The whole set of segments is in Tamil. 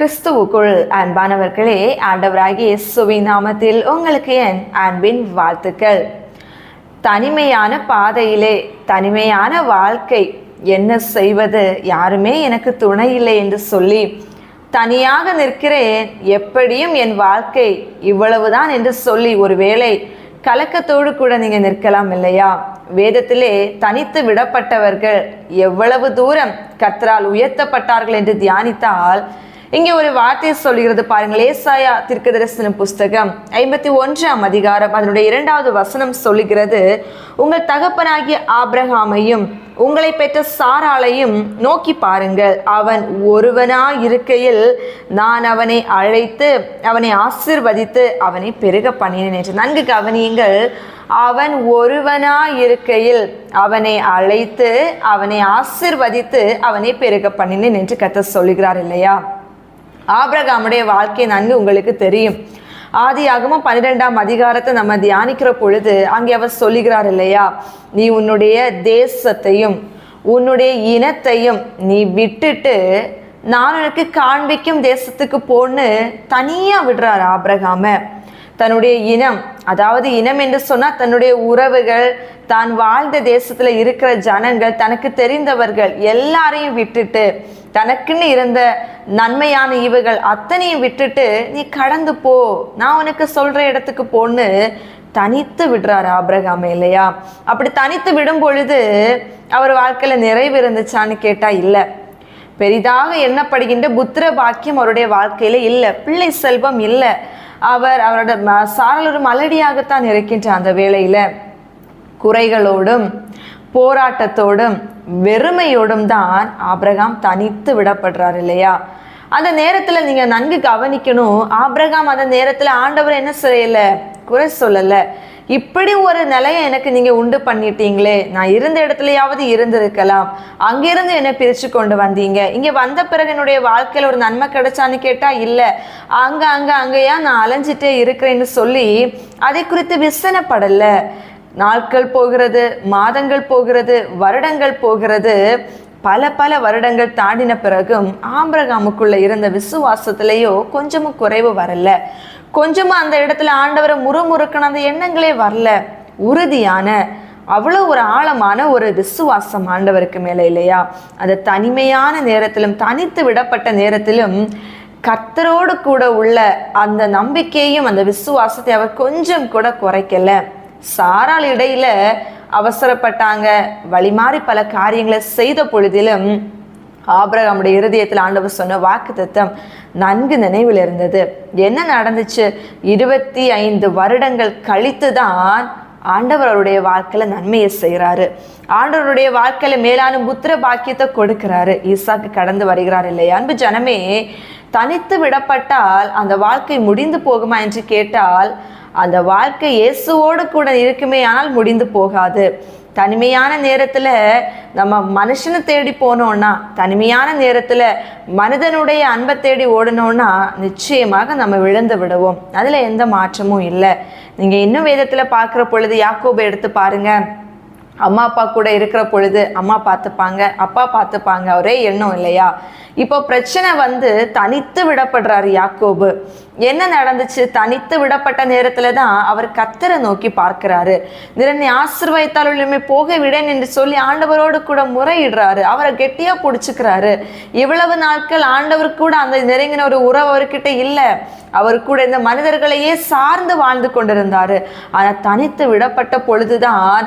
கிறிஸ்துவுக்குள் அன்பானவர்களே ஆண்டவராகிய இயேசுவின் நாமத்தில் உங்களுக்கு என் அன்பின் வாழ்த்துக்கள். தனிமையான பாதையிலே தனிமையான வாழ்க்கை என்ன செய்வது? யாருமே எனக்கு துணை இல்லை என்று சொல்லி தனியாக நிற்கிறேன். எப்படியும் என் வாழ்க்கை இவ்வளவுதான் என்று சொல்லி ஒருவேளை கலக்கத்தோடு கூட நீங்கள் நிற்கலாம் இல்லையா? வேதத்திலே தனித்து விடப்பட்டவர்கள் எவ்வளவு தூரம் கத்தரால் உயர்த்தப்பட்டார்கள் என்று தியானித்தால் இங்கே ஒரு வார்த்தை சொல்கிறது பாருங்கள். ஏசாயா தீர்க்கதரிசன புஸ்தகம் ஐம்பத்தி ஒன்றாம் அதிகாரம் அதனுடைய இரண்டாவது வசனம் சொல்லுகிறது உங்கள் தகப்பனாகிய ஆப்ரஹாமையும் உங்களை பெற்ற சாராளையும் நோக்கி பாருங்கள். அவன் ஒருவனா இருக்கையில் நான் அவனை அழைத்து அவனை ஆசிர்வதித்து அவனை பெருக பண்ணினேன் என்று. நன்கு கவனியுங்கள். அவன் ஒருவனா இருக்கையில் அவனை அழைத்து அவனை ஆசிர்வதித்து அவனை பெருக பண்ணினேன் என்று கத்த சொல்லுகிறார் இல்லையா? ஆபிரகாமுடைய வாழ்க்கை நன்கு உங்களுக்கு தெரியும். ஆதியாகமும் பன்னிரெண்டாம் அதிகாரத்தை நம்ம தியானிக்கிற பொழுது அங்கே அவர் சொல்லுகிறார் இல்லையா? நீ உன்னுடைய தேசத்தையும் உன்னுடைய இனத்தையும் நீ விட்டுட்டு நான் உனக்கு காண்பிக்கும் தேசத்துக்கு போன்னு தனியாக விடுறார் ஆபிரகாம. தன்னுடைய இனம் அதாவது இனம் என்று சொன்னால் தன்னுடைய உறவுகள் தான் வாழ்ந்த தேசத்தில் இருக்கிற ஜனங்கள் தனக்கு தெரிந்தவர்கள் எல்லாரையும் விட்டுட்டு தனக்குன்னு இருந்த நன்மையான இவைகள் அத்தனையும் விட்டுட்டு நீ கடந்து போ. நான் உனக்கு சொல்ற இடத்துக்கு போன்னு தனித்து விடுறாரு ஆபிரகாம இல்லையா? அப்படி தனித்து விடும் பொழுது அவர் வாழ்க்கையில நிறைவு இருந்துச்சான்னு கேட்டா இல்லை. பெரிதாக எண்ணப்படுகின்ற புத்திர பாக்கியம் அவருடைய வாழ்க்கையில இல்லை. பிள்ளை செல்வம் இல்லை. அவர் அவரோட ம- சாரல் ஒரு மலடியாகத்தான் இருக்கின்ற அந்த வேளையில. குறைகளோடும் போராட்டத்தோடும் வெறுமையோடும் தான் ஆபிரகாம் தனித்து விடப்படுறார் இல்லையா? அந்த நேரத்தில் நீங்கள் நன்கு கவனிக்கணும். ஆபிரகாம் அந்த நேரத்தில் ஆண்டவர் என்ன செய்யலை? குறை சொல்லலை. இப்படி ஒரு நிலையை எனக்கு நீங்கள் உண்டு பண்ணிட்டீங்களே. நான் இருந்த இடத்துலையாவது இருந்திருக்கலாம். அங்கிருந்து என்னை பிரிச்சு கொண்டு வந்தீங்க. இங்கே வந்த பிறகு என்னுடைய வாழ்க்கையில் ஒரு நன்மை கிடைச்சான்னு கேட்டால் இல்லை. அங்கே அங்கே அங்கேயா நான் அலைஞ்சிட்டே இருக்கிறேன்னு சொல்லி அதை குறித்து விசனப்படலை. நாட்கள் போகிறது மாதங்கள் போகிறது வருடங்கள் போகிறது. பல பல வருடங்கள் தாண்டின பிறகும் ஆம்பிரகாமுக்குள்ளே இருந்த விசுவாசத்திலேயோ கொஞ்சமும் குறைவு வரல. கொஞ்சமும் அந்த இடத்துல ஆண்டவரை முறுமுறுக்கின அந்த எண்ணங்களே வரல. உறுதியான அவ்வளோ ஒரு ஆழமான ஒரு விசுவாசம் ஆண்டவருக்கு மேலே இல்லையா? அந்த தனிமையான நேரத்திலும் தனித்து விடப்பட்ட நேரத்திலும் கர்த்தரோடு கூட உள்ள அந்த நம்பிக்கையும் அந்த விசுவாசத்தை அவர் கொஞ்சம் கூட குறைக்கல. சாரால் இடையில அவசரப்பட்டாங்க. வழிமாறி பல காரியங்களை செய்த பொழுதிலும் ஆபிரகாமுடைய இருதயத்தில் ஆண்டவர் சொன்ன வாக்கு நன்கு நினைவில் இருந்தது. என்ன நடந்துச்சு? இருபத்தி ஐந்து வருடங்கள் கழித்து தான் ஆண்டவர் அவருடைய வாழ்க்கையில நன்மையை செய்கிறாரு ஆண்டவருடைய வாழ்க்கையில மேலான புத்திர பாக்கியத்தை கொடுக்கிறாரு. ஈசாக்கு கடந்து வருகிறார் இல்லையா? அன்பு ஜனமே தனித்து விடப்பட்டால் அந்த வாழ்க்கை முடிந்து போகுமா என்று கேட்டால் அந்த வாழ்க்கை இயேசுவோடு கூட இருக்குமே ஆனால் முடிந்து போகாது. தனிமையான நேரத்தில் நம்ம மனுஷனை தேடி போனோம்னா தனிமையான நேரத்தில் மனிதனுடைய அன்பை தேடி ஓடணும்னா நிச்சயமாக நம்ம விழுந்து விடுவோம். அதில் எந்த மாற்றமும் இல்லை. நீங்கள் இன்னும் வேதத்தில் பார்க்குற பொழுது யாக்கோபை எடுத்து பாருங்கள் அம்மா அப்பா கூட இருக்கிற பொழுது அம்மா பார்த்துப்பாங்க அப்பா பார்த்துப்பாங்க. ஒரே எண்ணம் இல்லையா? இப்போ பிரச்சனை வந்து தனித்து விடப்படுறாரு யாக்கோபு. என்ன நடந்துச்சு? தனித்து விடப்பட்ட நேரத்துல தான் அவர் கத்தரை நோக்கி பார்க்கிறாரு. நிறனை ஆசிர்வதித்தாலுமே போக விடேன் என்று சொல்லி ஆண்டவரோடு கூட முறையிடுறாரு. அவரை கெட்டியா பிடிச்சிக்கிறாரு. இவ்வளவு நாட்கள் ஆண்டவர் கூட அந்த நெருங்கின ஒரு உறவு அவர்கிட்ட இல்லை. அவர் கூட இந்த மனிதர்களையே சார்ந்து வாழ்ந்து கொண்டிருந்தாரு. ஆனா தனித்து விடப்பட்ட பொழுதுதான்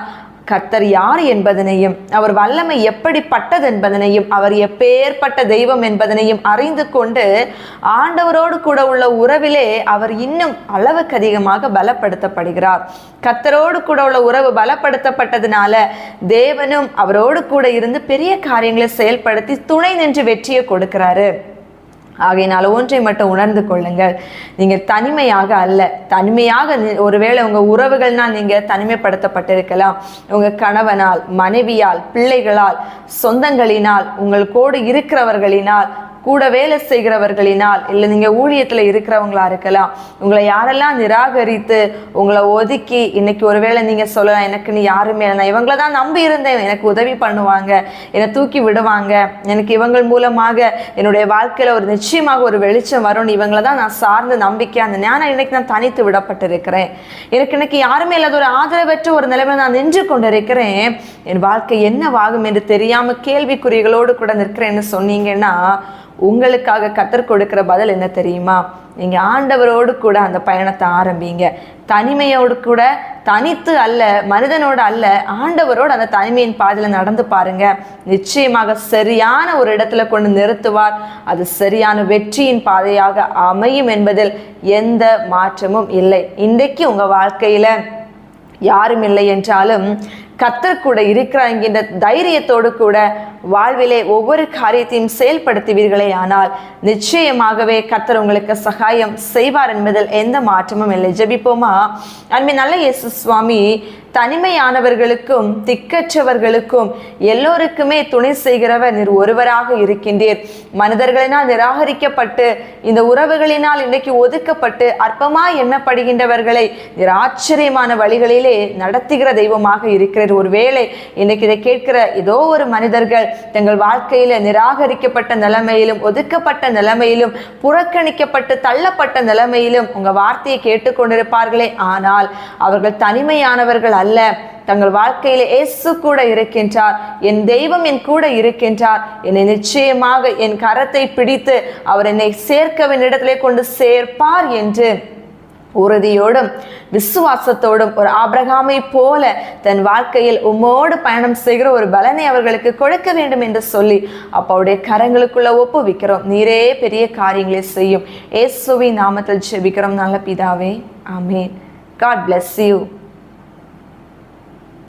கர்த்தர் யார் என்பதனையும் அவர் வல்லமை எப்படிப்பட்டது என்பதனையும் அவர் எப்பேற்பட்ட தெய்வம் என்பதனையும் அறிந்து கொண்டு ஆண்டவரோடு கூட உள்ள உறவிலே அவர் இன்னும் அளவுக்கு அதிகமாக பலப்படுத்தப்படுகிறார். கர்த்தரோடு கூட உள்ள உறவு பலப்படுத்தப்பட்டதுனால தேவனும் அவரோடு கூட இருந்து பெரிய காரியங்களை செயல்படுத்தி துணை நின்று வெற்றியை கொடுக்கிறாரு. ஆகையினால ஒன்றை மட்டும் உணர்ந்து கொள்ளுங்கள். நீங்கள் தனிமையாக அல்ல. தனிமையாக ஒருவேளை உங்கள் உறவுகள்னால் நீங்கள் தனிமைப்படுத்தப்பட்டிருக்கலாம். உங்கள் கணவனால் மனைவியால் பிள்ளைகளால் சொந்தங்களினால் உங்கள் கோடு இருக்கிறவர்களினால் கூட வேலை செய்கிறவர்களினால் இல்லை நீங்கள் ஊழியத்தில் இருக்கிறவங்களா இருக்கலாம் உங்களை யாரெல்லாம் நிராகரித்து உங்களை ஒதுக்கி இன்னைக்கு ஒருவேளை நீங்கள் சொல்லலாம் எனக்கு நீ யாருமே இல்லை. இவங்களை இவங்கள தான் நம்பி இருந்தேன். எனக்கு உதவி பண்ணுவாங்க என்னை தூக்கி விடுவாங்க. எனக்கு இவங்கள் மூலமாக என்னுடைய வாழ்க்கையில் ஒரு நிச்சயமாக ஒரு வெளிச்சம் வரும்னு இவங்கள தான் நான் சார்ந்து நம்பிக்கை அந்த ஞானம் இன்னைக்கு நான் தனித்து விடப்பட்டிருக்கிறேன். எனக்கு இன்னைக்கு யாருமே இல்லாத ஒரு ஆதரவற்ற ஒரு நிலைமையில் நான் நின்று கொண்டிருக்கிறேன். என் வாழ்க்கை என்னவாகும் என்று தெரியாமல் கேள்விக்குறிகளோடு கூட நிற்கிறேன்னு சொன்னீங்கன்னா உங்களுக்காக கத்தர் கொடுக்கிற பதில் என்ன தெரியுமா? நீங்கள் ஆண்டவரோடு கூட அந்த பயணத்தை ஆரம்பிங்க. தனிமையோடு கூட தனித்து அல்ல மனிதனோடு அல்ல ஆண்டவரோடு அந்த தனிமையின் பாதையில் நடந்து பாருங்க. நிச்சயமாக சரியான ஒரு இடத்துல கொண்டு நிறுத்துவார். அது சரியான வெற்றியின் பாதையாக அமையும் என்பதில் எந்த மாற்றமும் இல்லை. இன்றைக்கு உங்கள் வாழ்க்கையில் யாரும் இல்லை என்றாலும் கத்தர் கூட இருக்கிறாங்கிற தைரியத்தோடு கூட வாழ்விலே ஒவ்வொரு காரியத்தையும் செயல்படுத்துவீர்களே ஆனால் நிச்சயமாகவே கத்தர் உங்களுக்கு சகாயம் செய்வார் என்பதில் எந்த மாற்றமும் இல்லை. ஜெபிப்போமா? அன்பின் நல்ல இயேசு சுவாமி தனிமையானவர்களுக்கும் திக்கற்றவர்களுக்கும் எல்லோருக்குமே துணை செய்கிறவர் நீர் ஒருவராக இருக்கின்றீர். மனிதர்களினால் நிராகரிக்கப்பட்டு இந்த உறவுகளினால் இன்றைக்கு ஒதுக்கப்பட்டு அற்பமாய் எண்ணப்படுகின்றவர்களை நீர் ஆச்சரியமான வழிகளிலே நடத்துகிற தெய்வமாக இருக்கிறார். ஒருவேளை இன்னைக்கு இதை கேட்கிற ஏதோ ஒரு மனிதர்கள் தங்கள் வாழ்க்கையில நிராகரிக்கப்பட்ட நிலைமையிலும் ஒதுக்கப்பட்ட நிலைமையிலும் புறக்கணிக்கப்பட்டு தள்ளப்பட்ட நிலைமையிலும் உங்க வார்த்தையை கேட்டுக்கொண்டிருப்பார்களே. ஆனால் அவர்கள் தனிமையானவர்கள் அல்ல. தங்கள் வாழ்க்கையில இயேசு கூட இருக்கின்றார். என் தெய்வம் என் கூட இருக்கின்றார். என்னை நிச்சயமாக என் கரத்தை பிடித்து அவர் என்னை சேர்க்கவின் இடத்திலே கொண்டு சேர்ப்பார் என்று உறுதியோடும் விசுவாசத்தோடும் ஒரு ஆபிரகாமை போல தன் வாழ்க்கையில் உம்மோடு பயணம் செய்கிற ஒரு பலனை அவர்களுக்கு கொடுக்க வேண்டும் என்று சொல்லி அப்பாவுடைய கரங்களுக்குள்ள ஒப்புவிக்கிறோம். நீரே பெரிய காரியங்களை செய்யும். ஏசுவி நாமத்தில் ஜெபிக்கிறோம். நல்ல பிதாவே ஆமேன். God bless you